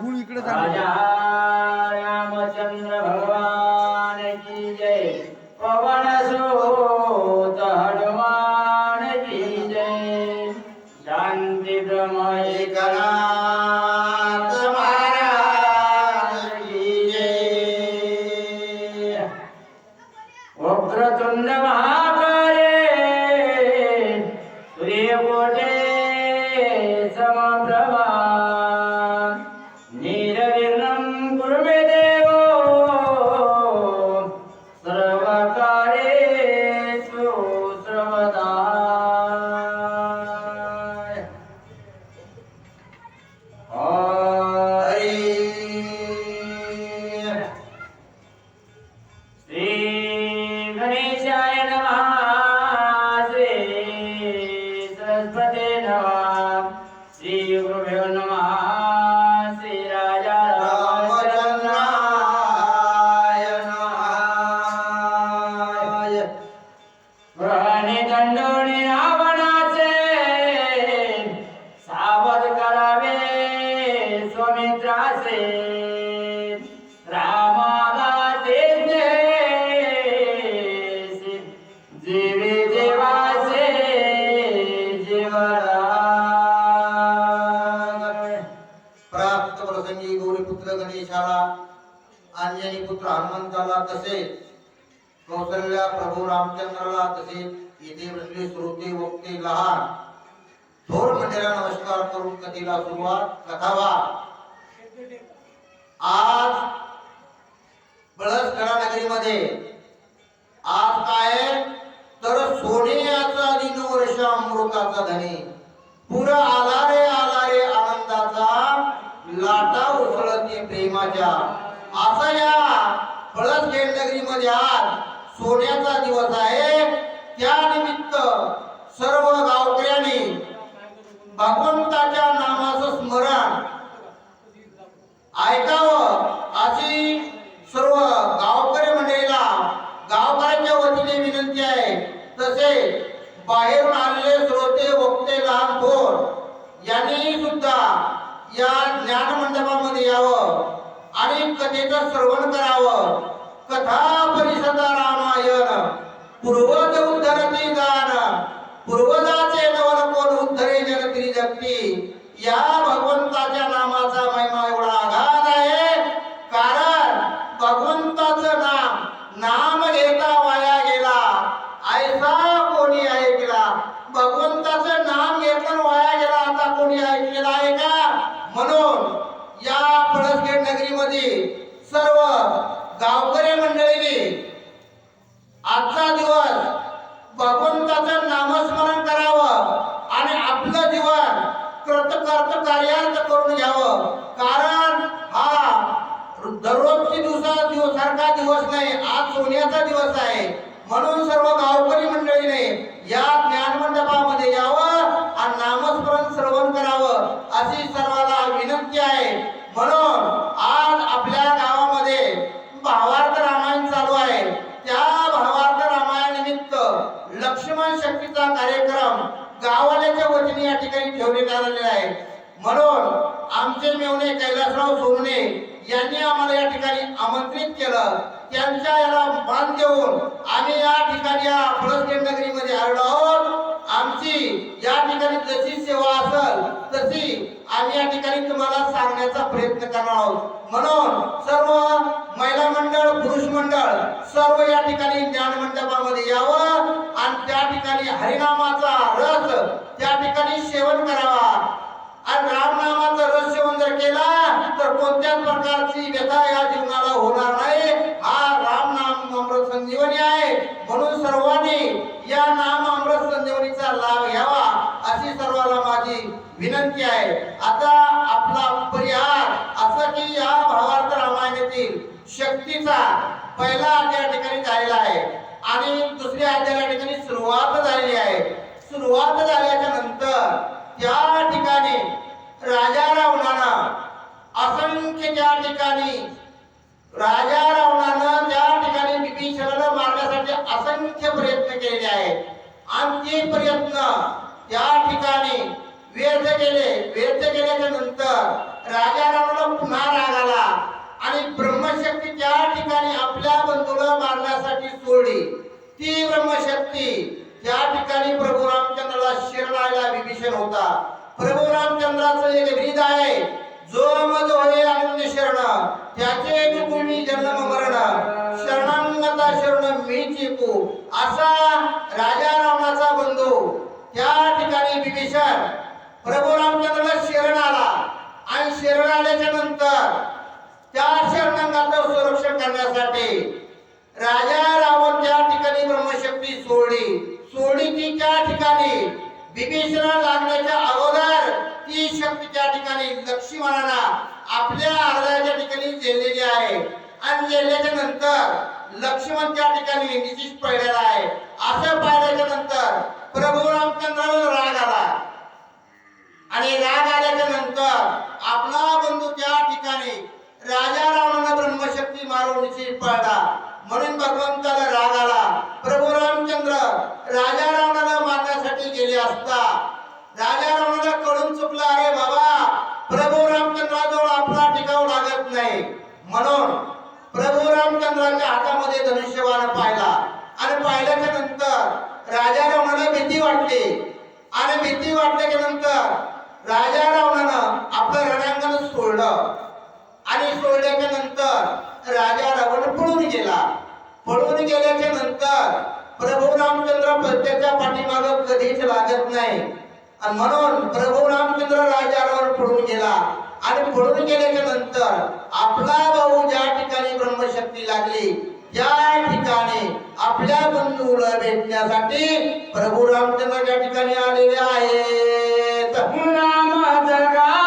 गुळ इकडे रामचंद्र भगवान की जय. पवन सुत हनुमान की जय. शांती ब्रह्म एकनाथ गणेशाय नमः अंजनी पुत्र हनुमंताला तसेच कौशल्या प्रभू रामचंद्राला तसेच येथे बसले श्रोते वक्ते लहान थोर मंदिरा नमस्कार करून कथेला सुरुवात कथावा. आज बळसकरा नगरीमध्ये आज काय? तर सोन्याचा दिन वर्ष अमृताचा धनी. पुरा आला रे आला रे आनंदाचा लाटा उसळते प्रेमाच्या असा या पळसखेड नगरीमध्ये आज सोन्याचा दिवस आहे. त्या निमित्त सर्व गावकऱ्यांनी भगवंताच्या नामाचं स्मरण ऐकावं अशी सर्व गावकरी मंडळीला गावकऱ्यांच्या वतीने विनंती आहे. तसे बाहेरून आलेले श्रोते वक्ते लहान थोर यांनी सुद्धा या ज्ञान मंडपामध्ये यावं. आणि कथेचं श्रवण करावं. कथा परिषदा रामायण. पूर्वज उद्धरती गान. पूर्वजाचे नवन कोण उद्धरे जगती जगती? या भगवंताच्या नामाचा महिमा एवढा आघात आहे. कारण भगवंताचं नाम नाम घेता वाया गेला. ऐसा कोणी ऐकला भगवंत नाम घेतलं आणि वाया गेला आता कोणी ऐकलेला आहे का म्हणून या पळसखेड नगरीमध्ये सर्व गावकरी मंडळींनी आजचा दिवस भगवंताचं नामस्मरण करावं आणि आपलं जीवन कृतकर्त कार्यार्थ करून घ्यावं कारण हा दररोजची दिवसा दिवस सारखा दिवस नाही आज सोन्याचा दिवस आहे. म्हणून सर्व गावकरी मंडळीने या ज्ञान मंडपामध्ये यावं आणि नामस्मरण श्रवण करावं अशी सर्वाला विनंती आहे म्हणून आज आपल्या गावामध्ये भावार्थ रामायण चालू आहे त्या भावार्थ रामायणानिमित्त लक्ष्मण शक्तीचा कार्यक्रम गावाल्याच्या वतीने या ठिकाणी ठेवण्यात आलेला आहे म्हणून आमचे मेवणे कैलासराव सोनणे यांनी आम्हाला या ठिकाणी आमंत्रित केलं त्यांच्या याला मान देऊन आम्ही या ठिकाणी या फळसखेड नगरीमध्ये आलो आहोत. आमची या ठिकाणी जशी सेवा असेल तशी आम्ही या ठिकाणी तुम्हाला सांगण्याचा प्रयत्न करणार आहोत. म्हणून सर्व महिला मंडळ पुरुष मंडळ सर्व या ठिकाणी ज्ञान मंडपामध्ये यावं आणि त्या ठिकाणी हरिनामाचा रस त्या ठिकाणी सेवन करावा. आणि रामनामाचा रस सेवन जर केला तर कोणत्याच प्रकारची व्यथा या शक्तीचा पहिला अध्याय या ठिकाणी झालेला आहे. आणि दुसऱ्या अध्याया ठिकाणी सुरुवात झालेली आहे. सुरुवात झाल्याच्यानंतर त्या ठिकाणी राजा रावणानं असंख्य त्या ठिकाणी राजा रावणानं त्या ठिकाणी विभीषणाला मारण्यासाठी असंख्य प्रयत्न केलेले आहेत. आणि ते प्रयत्न त्या ठिकाणी व्यर्थ केले. व्यर्थ केल्याच्यानंतर राजा रावणाला पुन्हा राग आला. आणि ब्रह्मशक्ती त्या ठिकाणी आपल्या बंधूला मारण्यासाठी सोडली. ती ब्रह्मशक्ती त्या ठिकाणी प्रभू रामचंद्राला शिरणायला विभीषण होता. प्रभू रामचंद्राचं एक रीत आहे. जो मज होय आनंद शरण त्याचे चुकुमी जन्म मरण शरणांगता शरण मी चिकू असा राजा रावणाचा बंधू. त्या ठिकाणी विभीषण प्रभू रामचंद्राला शरण आला. आणि शरण आल्याच्यानंतर त्या शरणांगाचं संरक्षण करण्यासाठी राजा रावण त्या ठिकाणी ब्रह्मशक्ती सोडली. सोडली ती त्या ठिकाणी विभीषणा लागण्याच्या अगोदर ती शक्ती त्या ठिकाणी लक्ष्मणाला आपल्या हृदयाच्या ठिकाणी जेललेली आहे. आणि जेलल्याच्या नंतर लक्ष्मण त्या ठिकाणी निशिष पडलेला आहे. असं पाहिल्याच्या नंतर प्रभू रामचंद्राला राग आला आणि राग आल्याच्यानंतर आपला बंधू त्या ठिकाणी राजा रावणाला ब्रह्मशक्ती मारून निश्चित पळला म्हणून भगवंताला राग आला. प्रभू रामचंद्र राजा रावणाला मारण्यासाठी गेले असता. राजा रावणाला कळून चुकला अरे बाबा प्रभू रामचंद्राजवळ आपला टिकाव लागत नाही. म्हणून प्रभू रामचंद्राच्या हातामध्ये धनुष्यबाण पाहिला. आणि पाहिल्याच्या नंतर राजा रावणाला भीती वाटली. आणि भीती वाटल्याच्या नंतर राजा रावणानं आपलं रणांगण सोडलं. आणि सोडल्याच्या नंतर राजा पळून गेला पळून गेल्याच्यानंतर प्रभू रामचंद्र प्रत्येच्या पाठीमाग कधीच लागत नाही. आणि म्हणून प्रभू रामचंद्र राजावर पळून गेला आणि पळून गेल्याच्यानंतर आपला भाऊ ज्या ठिकाणी ब्रह्मशक्ती लागली त्या ठिकाणी आपल्या बंधूला भेटण्यासाठी प्रभू रामचंद्र ज्या ठिकाणी आलेले आहेत. राम जगा